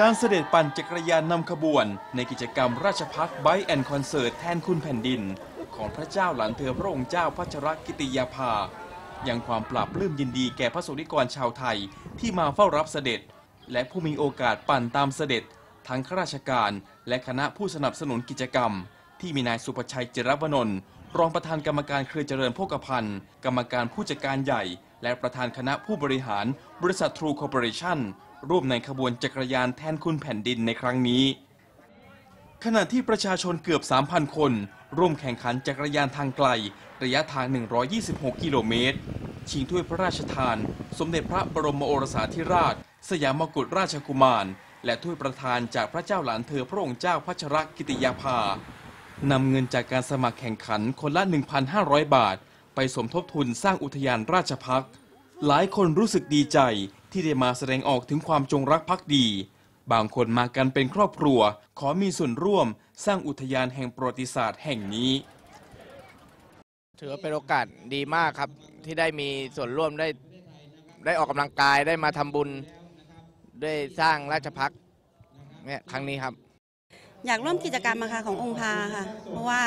การเสด็จปั่นจักรยานนำขบวน ในกิจกรรมราชพักไบแอนคอนเสิร์ตแทนคุณแผ่นดิน ของพระเจ้าหลานเธอพระองค์เจ้าพัชรกิติยาภา ยังความปราบปลื้มยินดีแก่พระสงฆ์นิกรชาวไทยที่มาเฝ้ารับเสด็จ และผู้มีโอกาสปั่นตามเสด็จ ทั้งข้าราชการ และคณะผู้สนับสนุนกิจกรรม ที่มีนายสุประชัยเจรวนนท์รองประธานกรรมการเครือเจริญโภคภัณฑ์ กรรมการผู้จัดการใหญ่ และประธานคณะผู้บริหารบริษัททรูคอร์ปอเรชั่นร่วมในขบวนจักรยานแทนคุณแผ่นดินในครั้งนี้ ขณะที่ประชาชนเกือบ 3,000 คน ร่วมแข่งขันจักรยานทางไกล ระยะทาง 126 กิโลเมตร ชิงถ้วยพระราชทาน สมเด็จพระบรมโอรสาธิราช สยามกุฎราชกุมาร และถ้วยประธานจากพระเจ้าหลานเธอพระองค์เจ้าพัชรกิติยาภานำเงินจากการสมัครแข่งขันคนละ 1,500 บาท ไปสมทบทุนสร้างอุทยานราชพักษ์ หลายคนรู้สึกดีใจที่ได้มาแสดงออกถึงความจงรักภักดี บางคนมากันเป็นครอบครัว ขอมีส่วนร่วมสร้างอุทยานแห่งประวัติศาสตร์แห่งนี้ ถือว่าเป็นโอกาสดีมากครับ ที่ได้มีส่วนร่วมได้ได้ออกกำลังกายได้มาทำบุญได้สร้างราชพักษ์เนี่ยครั้งนี้ครับ อยากร่วมกิจกรรมอะค่ะขององค์พาค่ะ เพราะว่า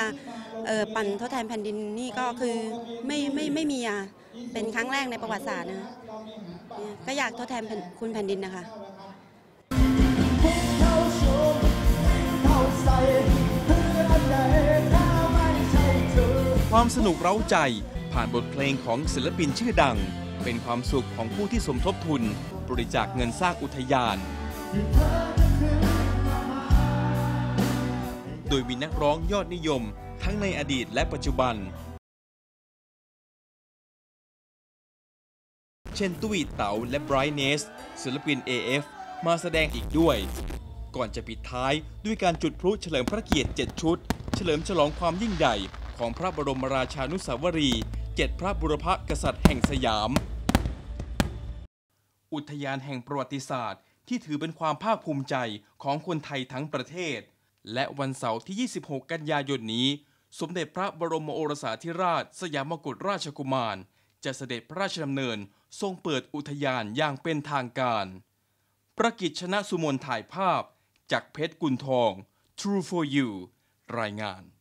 เอ่อปั่นทดแทนแผ่นดินนี่ก็คือไม่ไม่ไม่มีอะ เป็นครั้งแรกในประวัติศาสตร์นะก็อยากทดแทนคุณแผ่นดินนะคะความสนุกเร้าใจผ่านบทเพลงของศิลปินชื่อดัง เป็นความสุขของผู้ที่สมทบทุน บริจาคเงินสร้างอุทยาน โดยมีนักร้องยอดนิยม ทั้งในอดีตและปัจจุบัน เช่นตุ้ยเต๋าและไบรท์เนสศิลปิน AF มาแสดงอีกด้วย ก่อนจะปิดท้ายด้วยการจุดพลุเฉลิมพระเกียรติ 7 ชุด เฉลิมฉลองความยิ่งใหญ่ ของพระบรมราชานุสาวรีย์เจ็ดพระบุรพกษัตริย์แห่งสยาม อุทยานแห่งประวัติศาสตร์ ที่ถือเป็นความภาคภูมิใจของคนไทยทั้งประเทศ และวันเสาร์ที่ 26 กันยายนนี้ สมเด็จพระบรมโอรสาธิราช สยามกุฎราชกุมาร จะเสด็จพระราชดำเนินทรงเปิดอุทยานอย่างเป็นทางการ ประกิจชนะสุมนถ่ายภาพจากเพชรกุลทอง True for You รายงาน